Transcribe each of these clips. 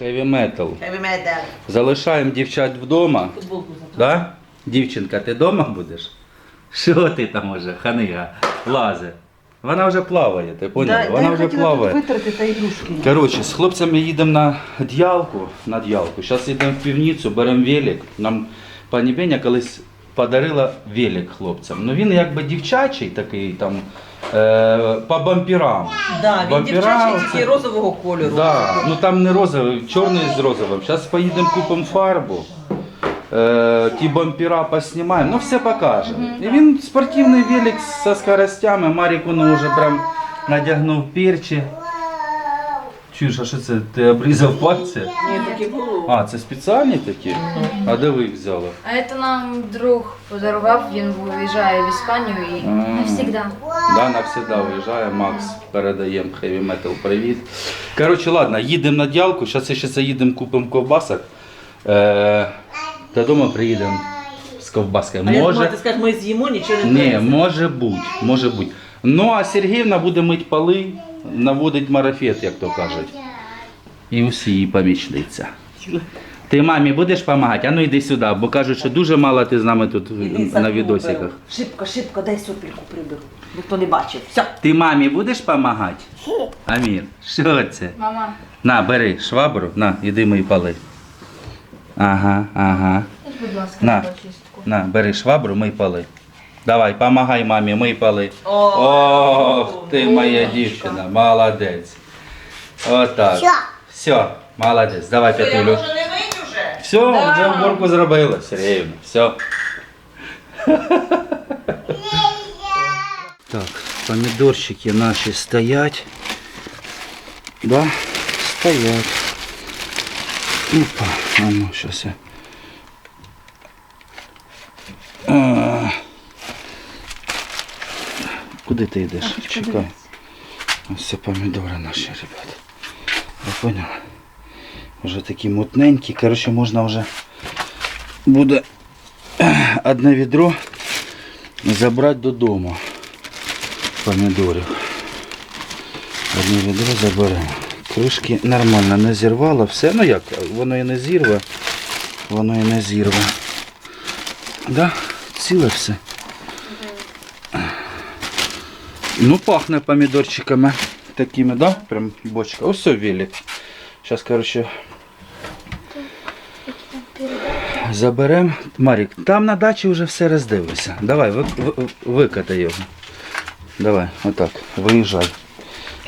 Heavy metal. Heavy metal. Залишаємо дівчат вдома. Футболку. Да? Дівчинка, ти вдома будеш? Що ти там уже, ханига, лазе? Вона вже плаває, ти поняла? Да, Вона вже плаває. тут витерти та ігрушки. Коротше, з хлопцями їдемо на діялку. На діялку. Зараз йдемо в півницю, беремо велик. Нам пані Беня колись подарила велик хлопцям. Ну він якби дівчачий такий там е, по бампірам. Да, він дівчачий тільки розового кольору. Да, ну там не розовий, чорний з розовим. Зараз поїдемо купимо фарбу. Е, ті бампіра поснімаємо, ну все покажемо. І він спортивний велик зі скоростями, Марік воно вже прям надягнув перчі. Чуєш, а що це? Ти обрізав пальці? Ні, такі було. А, це спеціальні такі? А де ви їх взяли? А це нам друг подарував, він виїжджає в Іспанію і М. навсегда. Да, навсегда виїжджає, Макс, передаємо Heavy Metal привіт. Коротше, ладно, їдемо на ділку, зараз ще заїдемо, купимо ковбасок. Е, додому приїдемо з ковбаскою. А я думала, Може, ти скажеш, ми з'їмо, нічого не ні, принесе. може бути, може бути. Ну, а Сергіївна буде мити поли, наводить марафет, як то кажуть. І усі її помічниця. Ти мамі будеш допомагати? А ну йди сюди, бо кажуть, що дуже мало ти з нами тут на відосиках. Шибко, шибко, дай сопельку приберу. Ніхто не бачив. Все. Ти мамі будеш допомагати? Амір, що це? Мама, На, бери швабру, на, іди мої поли. Ага, ага. будь ласка, На. На, бери швабру, мий поли. Давай, помагай мамі, мий поли. О, Ох, ти моя дівчина, молодець. Отак. Все, молодець. Давай Я п'ятулю. може не вийду вже? Все, вже уборку зробила, Сергіївна. Все. Так, помідорчики наші стоять. Да, стоять. Опа, а ну, сейчас я. А. Куди ти йдеш? Чекай. Ось це помідори наші, ребята. Ви поняли? Вже такі мутненькі. Коротше, можна вже буде одне відро забрати додому помідорів. Одне відро заберемо. Кришки нормально не зірвало все. Ну як, воно і не зірве, воно і не зірве. Да? Ціле все. Ну, пахне помідорчиками такими, да? Прям бочка. Ось все велик. Зараз, коротше, заберемо. Марік, там на дачі вже все роздивився. Давай, ви, ви, викатай його. Давай, отак, виїжджай.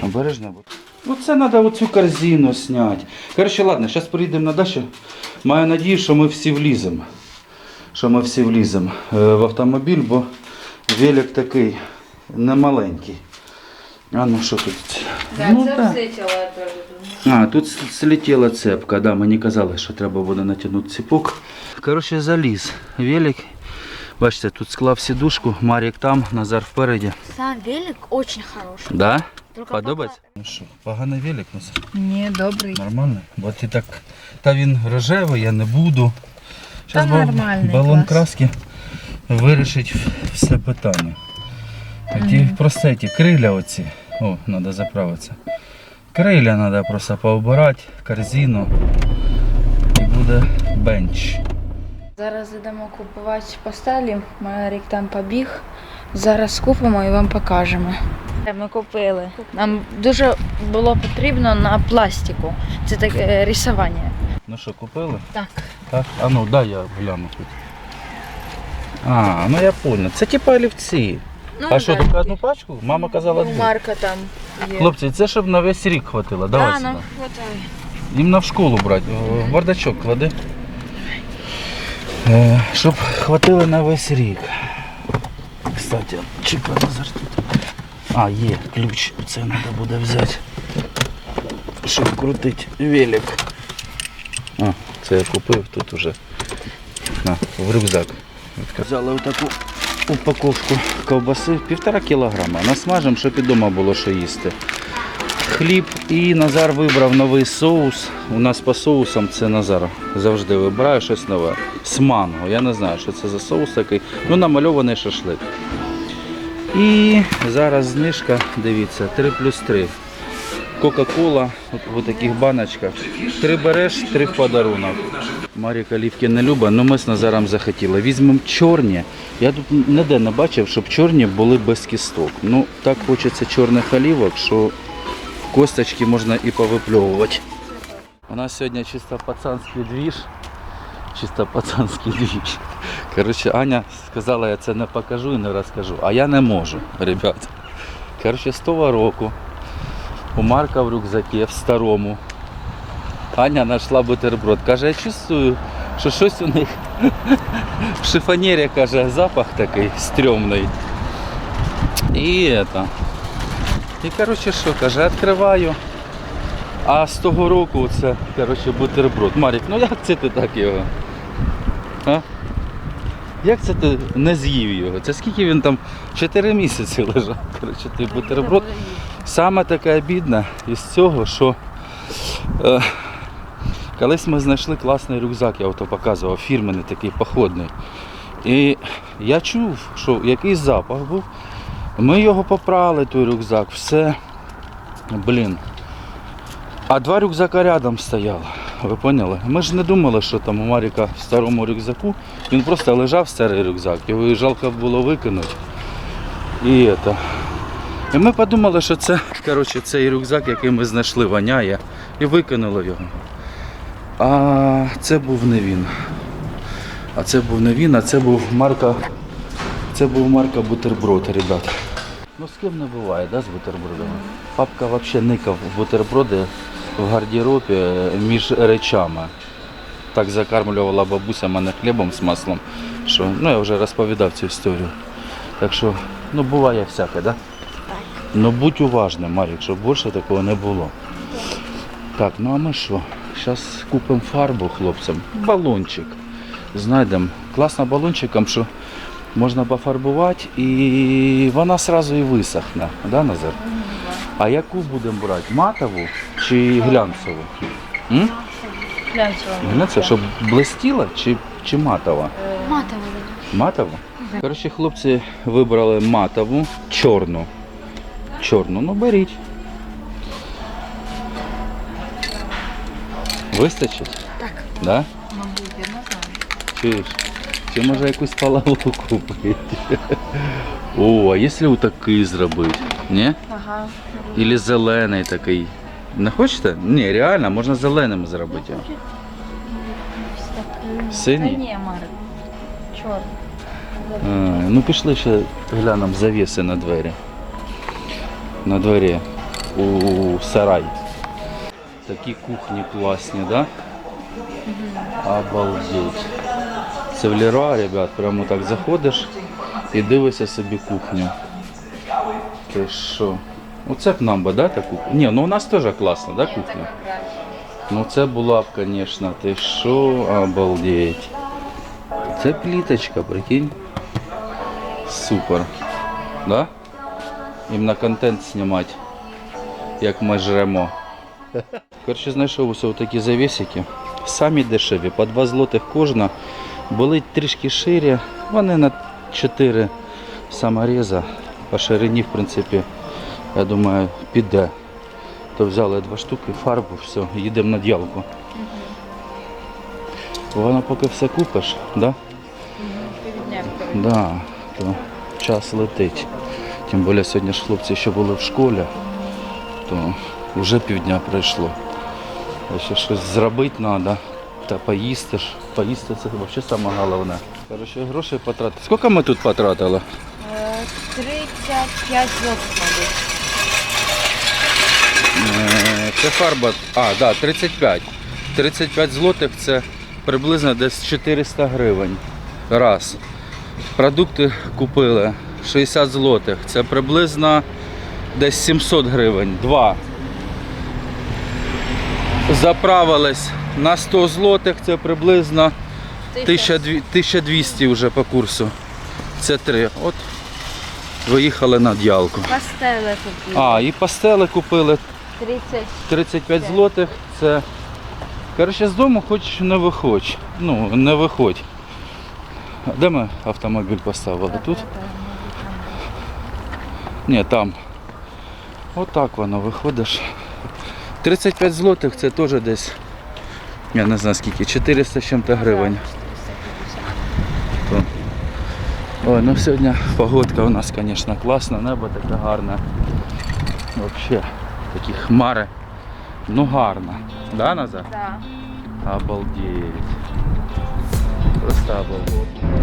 Обережно. будь. Ну це треба оцю корзину зняти. Коротше, ладно, зараз приїдемо на дачу. Маю надію, що ми всі вліземо. Що ми всі вліземо е, в автомобіль, бо велик такий немаленький. А ну що тут? Да, ну, це так. все теж. А, тут слетіла цепка, да, мені казали, що треба буде натягнути цепок. Коротше, заліз. Велик. Бачите, тут склав сідушку, Марік там, Назар впереді. Сам велик очень хороший. Да? Только Подобається? Ну що, поганий велик, Назар? Ні, добрий. Нормально? Бо ти так. Та він рожевий, я не буду. Та балон клас. краски вирішить все питання. Такі просто ті криля оці. О, треба заправитися. Криля треба просто поубирати, корзину. І буде бенч. Зараз йдемо купувати постелі. Марік там побіг. Зараз купимо і вам покажемо. Ми купили. Нам дуже було потрібно на пластику. Це таке рисування. Ну що, купили? Так. Так? А ну дай я гляну тут. А, ну я понял. Це типа олівці. Ну, а що, да. тільки одну пачку? Мама казала дві. Марка там є. Хлопці, це щоб на весь рік хватило. Давай да, сюди. хватає. Їм на в школу брати. В бардачок клади. Е, Щоб хватило на весь рік. Кстати, чіпа тут. А, є, ключ. Це треба буде взяти. Щоб крутити велик. А, це я купив тут уже. На, в рюкзак. Взяли таку упаковку ковбаси, півтора кілограма. Насмажимо, щоб і вдома було що їсти хліб і Назар вибрав новий соус. У нас по соусам це Назар завжди вибирає щось нове. З манго. Я не знаю, що це за соус такий. Ну, намальований шашлик. І зараз знижка, дивіться, 3 плюс 3. Кока-кола в таких баночках. Три береш, три в подарунок. Маріка Лівки не любить, але ми з Назаром захотіли. Візьмемо чорні. Я тут ніде не бачив, щоб чорні були без кісток. Ну, так хочеться чорних олівок, що косточки можна і повипльовувати. У нас сьогодні чисто пацанський двіж. Чисто пацанський двіж. Коротше, Аня сказала, я це не покажу і не розкажу. А я не можу, ребят. Коротше, з того року у Марка в рюкзакі в старому. Аня знайшла бутерброд. Каже, я чувствую, що щось у них в шифонері, каже, запах такий стрьомний. І это. І коротше що, каже, відкриваю. А з того року це, коротше, бутерброд. Марік, ну як це ти так його? А? Як це ти не з'їв його? Це скільки він там? Чотири місяці лежав. Коротше, той бутерброд. Саме таке бідне із цього, що е, колись ми знайшли класний рюкзак, я ото показував, фірменний такий походний. І я чув, що якийсь запах був. Ми його попрали, той рюкзак, все. Блін. А два рюкзака рядом стояло. Ви поняли? Ми ж не думали, що там у Маріка в старому рюкзаку. Він просто лежав старий рюкзак, його і жалко було викинути. І это. І ми подумали, що це коротше, цей рюкзак, який ми знайшли, воняє, і викинули його. А це був не він. А це був не він, а це був Марка. Це був Марка бутерброд, ребят. Ну з ким не буває, да, з бутербродами? Папка взагалі никав бутерброди в гардеробі між речами. Так закармлювала бабуся мене хлібом з маслом, що ну я вже розповідав цю історію. Так що, ну буває всяке, да? Ну будь уважним, Марік, щоб більше такого не було. Так, ну а ми що? Зараз купимо фарбу хлопцям. Балончик. Знайдемо. Класно балончиком, що можна пофарбувати і вона одразу і висохне, да, Назар? А яку будемо брати? Матову чи глянцеву? М? Глянцева, щоб блистіла чи, чи матова? Матово. Матову? Коротше, хлопці вибрали матову, чорну. Чорну, ну беріть. Вистачить? Так. Да? Мабуть, я не знаю. Чуєш? Чи може якусь палаву купити? О, а якщо отакий зробити? Ні? Ага. Ілі зелений такий. Не хочете? Ні, реально, можна зеленим зробити. його. Та Синій? ні, Марк. Чорний. А, ну пішли ще глянемо завіси на двері. На дворі у сарай. Такі кухні класні, да? Обалдеть. Це в Леруа, ребят, прямо так заходиш і дивишся собі кухню. Ти що? Оце б нам би, да, таку? Ні, ну у нас теж класна, да, кухня? Ну це була б, звісно, ти що, обалдеть. Це пліточка, прикинь. Супер. Да? Їм на контент знімати, як ми жремо. Коротше, знайшов ось такі завісики. Самі дешеві, по 2 злотих кожна. Були трішки ширі, вони на 4 саморіза. По ширині, в принципі, я думаю, піде. То взяли два штуки, фарбу, все, їдемо на ділку. Воно поки все купиш, да? Да, то час летить. Тим більше сьогодні ж хлопці ще були в школі, то вже півдня пройшло. Ще щось зробити треба. Та поїсти ж. Поїсти це взагалі саме головне. Коротше, грошей потратили. Скільки ми тут потратили? Е, 35 злотих, мабуть. Е, Це фарба. А, да, 35. 35 злотих це приблизно десь 400 гривень. Раз. Продукти купили 60 злотих. Це приблизно десь 700 гривень. Два. Заправились на 100 злотих, це приблизно 1200 1200 вже по курсу. Це три. От виїхали на діалку. Пастели купили. А, і пастели купили 30. 35 злотих це. Коротше, з дому хоч не виходь. Ну, не виходь. Де ми автомобіль поставили? Тут? Ні, там. Отак воно виходиш. 35 злотих це теж десь, я не знаю скільки, 400 з чим-то гривень. Ой, ну сьогодні погодка у нас, звісно, класна, небо таке гарне. Взагалі, такі хмари. Ну гарно. Да, Назар? Так. Обалдеть. Просто обалдеть.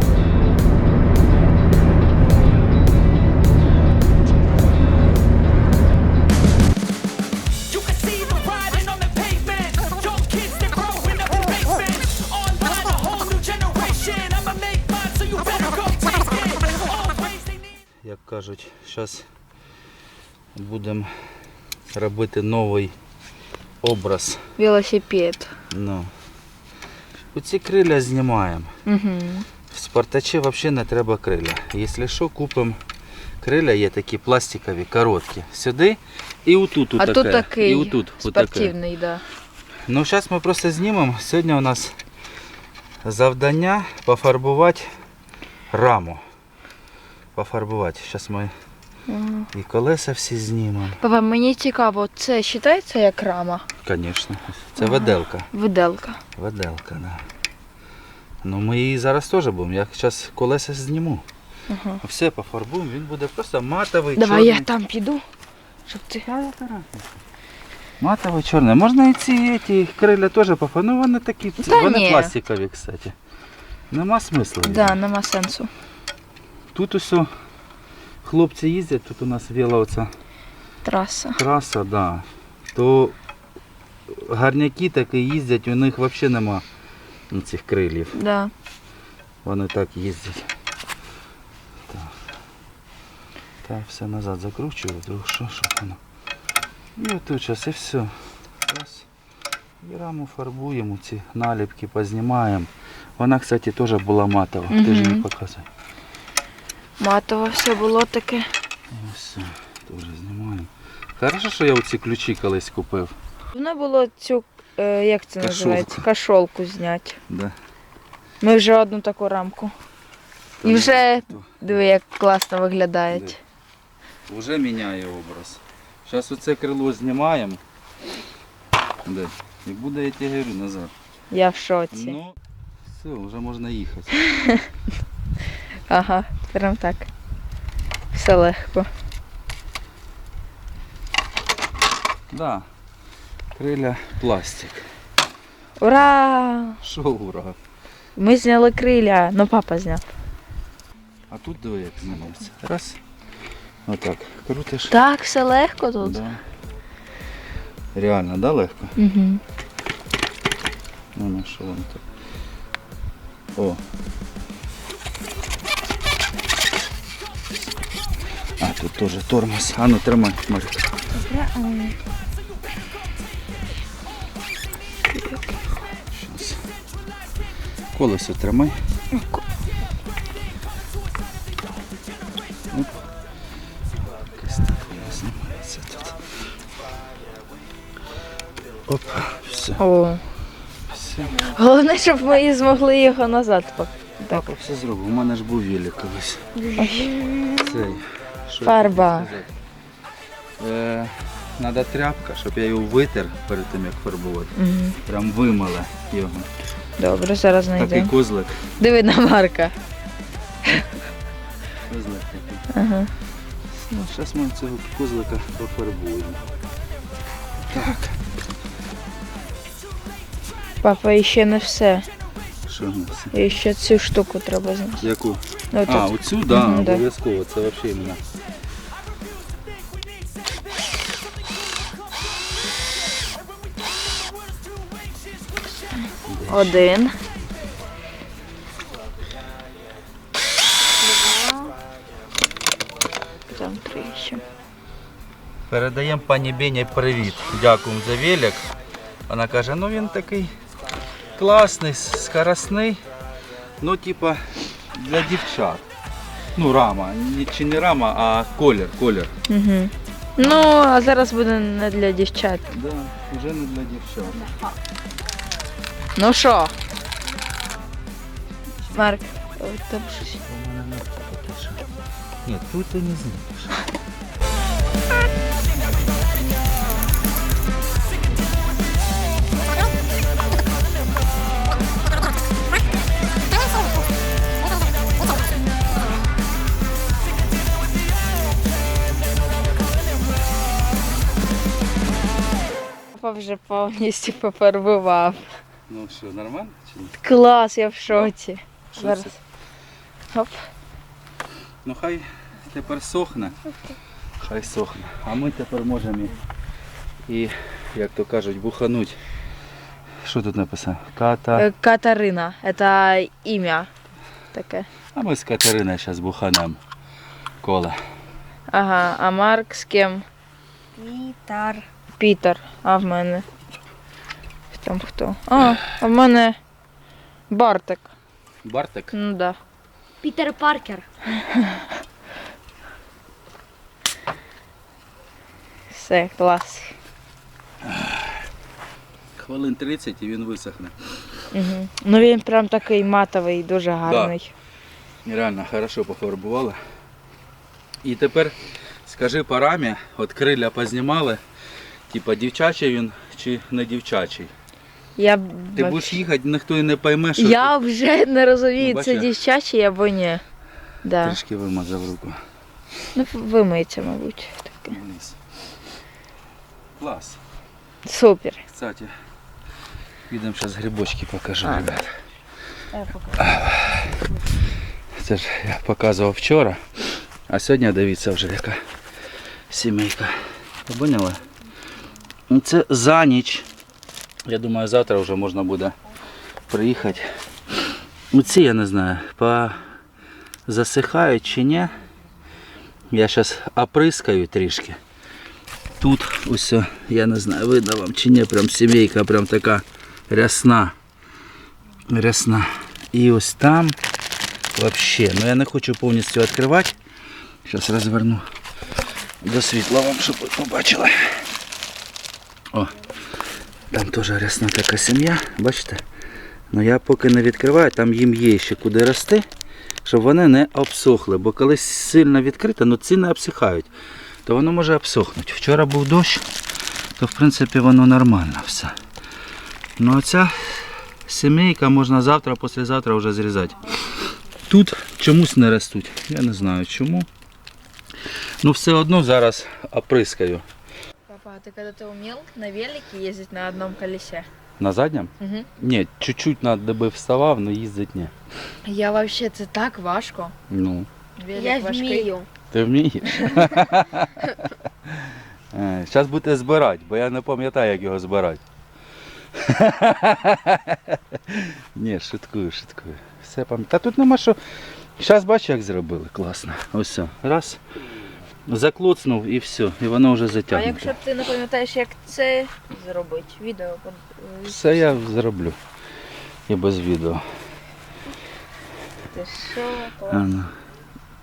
Кажуть, зараз будемо робити новий образ. Велосипед. Ну. Оці криля знімаємо. Угу. В спартачі взагалі не треба криля. Якщо що, купимо криля, є такі пластикові, короткі. Сюди і отут А тут такий І отут спортивний, да. Ну, зараз ми просто знімемо. Сьогодні у нас завдання пофарбувати раму. Пофарбувати. Зараз ми Мгм. і колеса всі знімемо. Папа, мені цікаво, це вважається як рама? Звісно. Це Ага. веделка. Виделка. Веделка, да. Ну ми її зараз теж будемо. Я зараз колеса зніму. Ага. Все пофарбуємо, він буде просто матовий, Давай чорний. я там піду, щоб ти. Матовий чорний. Можна і ці, ці криля теж пофарбувати. Ну вони такі, Та вони ні. пластикові, кстати. Нема смислу. їх. Да, нема сенсу. Тут усе хлопці їздять, тут у нас віла оця Траса. траса, да. то гарняки такі їздять, у них взагалі нема цих крилів. Да. Вони так їздять. Так. Так, все назад закручую, вдруг що, щоб воно. І отут зараз і все. Раз. І раму фарбуємо, ці наліпки познімаємо. Вона, кстати, теж була матова. Ти ж не Мгм. Матово все було таке. Все, теж знімаємо. Хорошо, що я оці ключі колись купив. Воно було цю, е, як це Кашолку. називається? Кашолку зняти. Да. Ми вже одну таку рамку. І вже диви, як класно виглядають. Уже міняє образ. Зараз оце крило знімаємо. Де? І буде, я тебе говорю, назад. Я в шоці. Ну, все, вже можна їхати. Ага, прям так. Все легко. Да. Криля пластик. Ура! Що ура. Ми зняли криля. Ну папа зняв. А тут диви, як знімається. Раз. Отак. Крутиш. Так, все легко тут. Да. Реально, да, легко? Угу. Ну, ну, що воно так. О. тут теж тормоз. А ну тримай, Марик. Щас. Колесо тримай. Оп. Якось так знімається тут. Оп, все, О. все. Головне, щоб ми змогли його назад пак- Папа все зробив. У мене ж був велик колись. Цей. Що Фарба. Е, Надо тряпка, щоб я його витер перед тим, як фарбувати. Мгм. Прям вимила його. Добре, зараз Такий знайдемо. козлик. Диви на Марка. Козлик такий. Ага. Ну, зараз ми цього козлика пофарбуємо. Так, Папа, ще не все. І ще цю штуку треба зняти. Яку? Ну, А, тут. оцю, да, Мгм, да. обов'язково. Це взагалі іменно. Один. Там три ще. Передаємо пані Бені привіт. Дякуємо за велик. Вона каже, ну він такий класний, скоросний. Ну, типа, для дівчат. Ну, рама. Ні- Чи не рама, а колір, колір. Угу. Ну, а зараз буде не для дівчат. Да, вже не для дівчат. Ну що? Марк, ой, там щось. У мене не таке, що- Ні, тут ти не знімеш. Вже повністю пофарбував. Ну що, нормально чи ні? Клас, я в шоці. Що Зараз. це? Хоп. Ну хай тепер сохне. Хай сохне. А ми тепер можемо і, і як то кажуть, бухануть. Що тут написано? Ката. Е, Катерина, це ім'я таке. А ми з Катериною зараз буханем коле. Ага, а Марк з ким? Вітар. Пітер. А в мене. Там хто? А, а в мене Бартик. Бартик. Ну да. Пітер Паркер. Все, клас. Хвилин 30 і він висохне. Угу. Ну він прям такий матовий, дуже гарний. Реально хорошо пофарбували. І тепер скажи по рамі, от криля познімали, типа дівчачий він чи не дівчачий. Я, Ти будеш їхати, ніхто і не пойме, що я вже не розумію, Ну, це дівчачий або ні. ти Да. трішки вимазав руку Ну, вимиється, мабуть. Таке. Клас. Супер. Кстати, підемо зараз грибочки покажу, А. ребят. Це ж я показував вчора, а сьогодні дивіться вже яка сімейка. Поняли? Ну, Це за ніч. Я думаю, завтра вже можна буде приїхати. Ну, Ці я не знаю, по... засихають чи ні. Я зараз оприскаю трішки. Тут ось, я не знаю, видно вам чи ні, прям сімейка прям така рясна. Рясна. І ось там вообще. Ну я не хочу повністю відкривати. Зараз розверну до світла вам, щоб ви побачили. О, там теж рясна така сім'я, бачите? Ну я поки не відкриваю, там їм є ще куди рости, щоб вони не обсохли. Бо коли сильно відкрито, ну ці не обсихають, то воно може обсохнути. Вчора був дощ, то в принципі воно нормально все. Ну а ця сімейка можна завтра, післязавтра вже зрізати. Тут чомусь не ростуть. Я не знаю чому. Ну все одно зараз оприскаю. Папа, а ти коли ти вмів на велике їздити на одному колесі? На заднім? Угу. Ні, чуть-чуть на доби вставав, але їздити ні. Я взагалі це так важко. Ну, Велик Я важкий. вмію. ти вмієш? Зараз будете збирати, бо я не пам'ятаю, як його збирати. Ні, шуткую, шуткую. Все пам'ятаю. Та тут нема що. Зараз бачу, як зробили. Класно. Ось все. Раз. Заклоцнув і все. І воно вже А затягнуто. якщо ти не пам'ятаєш, як це зробити? Відео Все я зроблю. І без відео. Ти що? А, ну.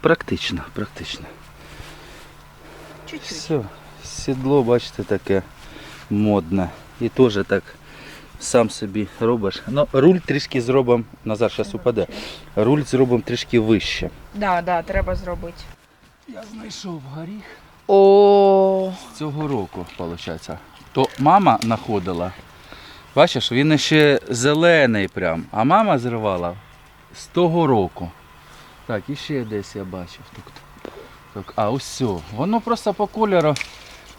Практично, практично. Чуть-чуть. Все. Сідло, бачите, таке модне. І теж так сам собі робиш. Ну, руль трішки зробимо, Назар зараз упаде. Руль зробимо трішки вище. Да, да, треба зробити. Я знайшов горіх О, цього року, виходить. То мама знаходила. Бачиш, він ще зелений прям, а мама зривала з того року. Так, і ще десь я бачив. Тут. Так, а, ось все. Воно просто по кольору.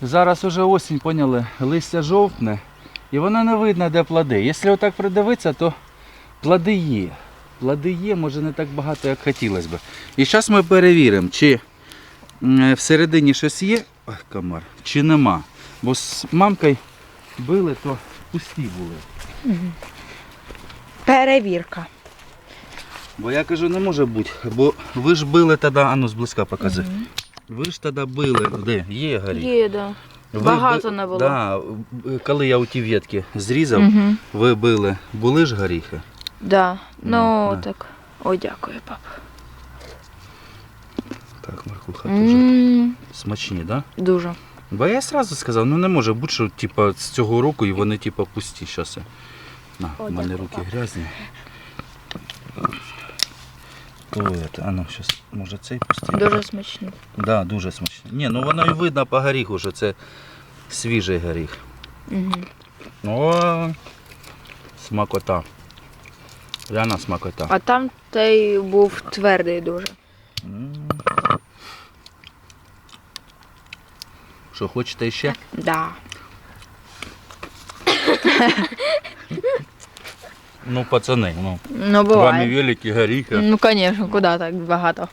Зараз уже осінь, поняли, листя жовтне. І воно не видно, де плоди. Якщо отак придивитися, то плоди є. Плоди є, може не так багато, як хотілося б. І зараз ми перевіримо, чи всередині щось є, ой, комар, чи нема. Бо з мамкою били, то пусті були. перевірка. Бо я кажу, не може бути, бо ви ж били тоді, а ну зблизька покази. Ви ж тоді били, де? Є горіх. Є, да. Багато би- не було. Да, коли я у ті ветки зрізав, Угу. ви били, були ж горіхи? Да. Ну, да. так. Ой, дякую, папа. Так, Маркуха М, смачні, так? Да? Дуже. Бо я одразу сказав, ну не може бути, що типа, з цього року і вони типа, пусті. Я. На, у мене руки папа. грязні. То это, а ну, щас, може цей пустий? Дуже смачні. Да, дуже смачно. Ні, ну воно і видно по горіху, що це свіжий горіх. Угу. О, смакота. Реально смакота. А там той був твердий дуже. М. Що, хочете ще? Да. Ну, пацани, ну. Ну, З вами буває. великі горіхи. Ну, звісно, куди так багато.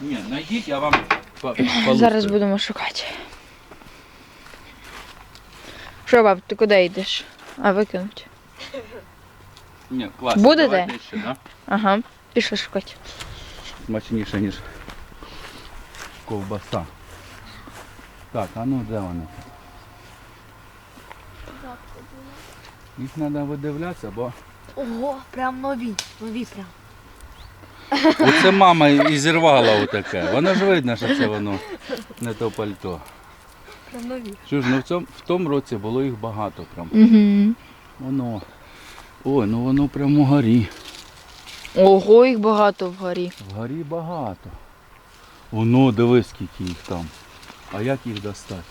Ні, найдіть, я вам по- Зараз будемо шукати. Що, баб, ти куди йдеш? А викинуть. Ні, класно. Будете? Давайте ще, да? Ага, пішли шукати. Смачніше, ніж ковбаса. Так, а ну де вони? Їх треба видивлятися, бо Ого, прям нові, нові прям. оце мама і зірвала отаке. Воно ж видно, що це воно не то пальто. Прям нові. Що ж, ну в, цьому, в тому році було їх багато прям. Угу. Воно. Ой, ну воно прямо горі. Ого, їх багато вгорі. Вгорі багато. Воно, дивись, скільки їх там. А як їх достати?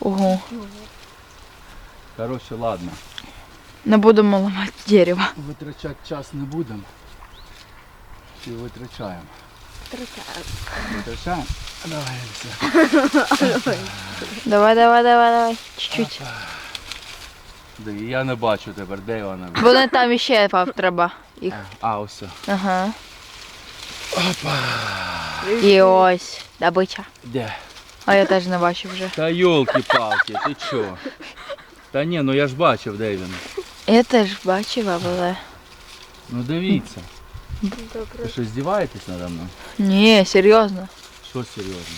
Ого. Коротше, ладно. Не будемо ламати дерево. Витрачати час не будемо. Чи витрачаємо? Витрачаємо? Витрачаємо? Давай, все. Давай, давай, давай, давай. Чуть-чуть. Я не бачу тепер, де вона? Вони там іще пап треба. Їх. А, ось. все. Ага. І ось. Добича. Де? А я теж не бачу вже. Та йолки-палки, ти чо? Та ні, ну я ж бачив, де він. Я теж бачив, але. Ну дивіться. Ви що, здіваєтесь надо мною? Ні, серйозно. Що серйозно?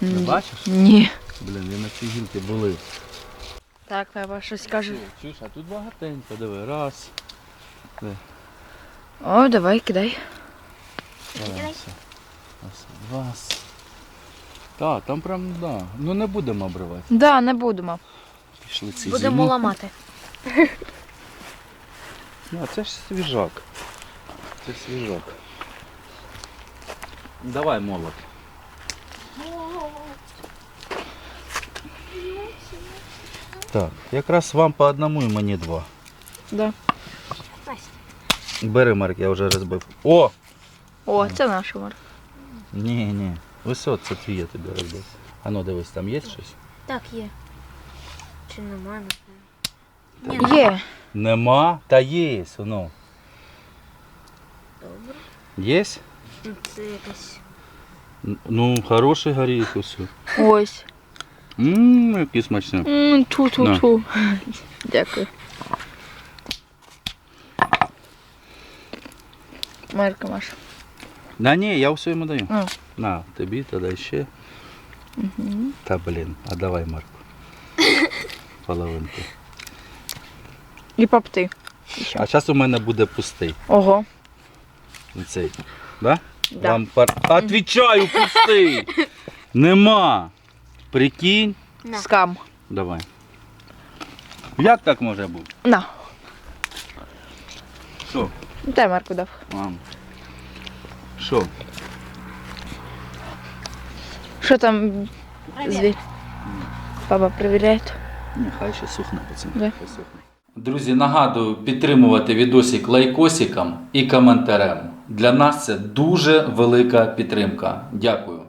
Не бачиш? Ні. Блін, я на цій гілці були. Так, папа, щось каже. Чуєш, а тут багатенько, диви, раз. О, давай, кидай. Раз, раз, два. Так, там прям, да. Ну не будемо обривати. Да, не будемо. Пішли ці Будемо зімні. ламати. Ну, а це ж свіжак. Це свіжак. Давай молот. Так, якраз вам по одному і мені два. Да. Бери, Марк, я вже розбив. О! О, це наша марка. Ні, ні. Ось от це твій я тобі розбив. А ну дивись, там є щось? Так, є. Чи немає? Є. Нема, та є, воно. Добре. Є? Це якась. Н- Ну, хороший горіх ось. Ось. Ммм, який смачний. М, Ту-ту-ту. Дякую. Марка Маша. Да ні, я все йому даю. А. На, тобі, тоді ще. Та блін, а давай, Марку. Половинку. І папти. А зараз у мене буде пустий. Ого. Цей. Да? Да. Вам пар... Отвічаю, пустий! Нема. Прикинь. На. Скам. Давай. Як так може бути? На. Що? Дай Марку дав. Мам. Що? Що там звір? Папа перевіряє. Нехай ще сухне, пацани. Да. Хай сухне. Друзі, нагадую підтримувати відосик лайкосиком і коментарем. Для нас це дуже велика підтримка. Дякую.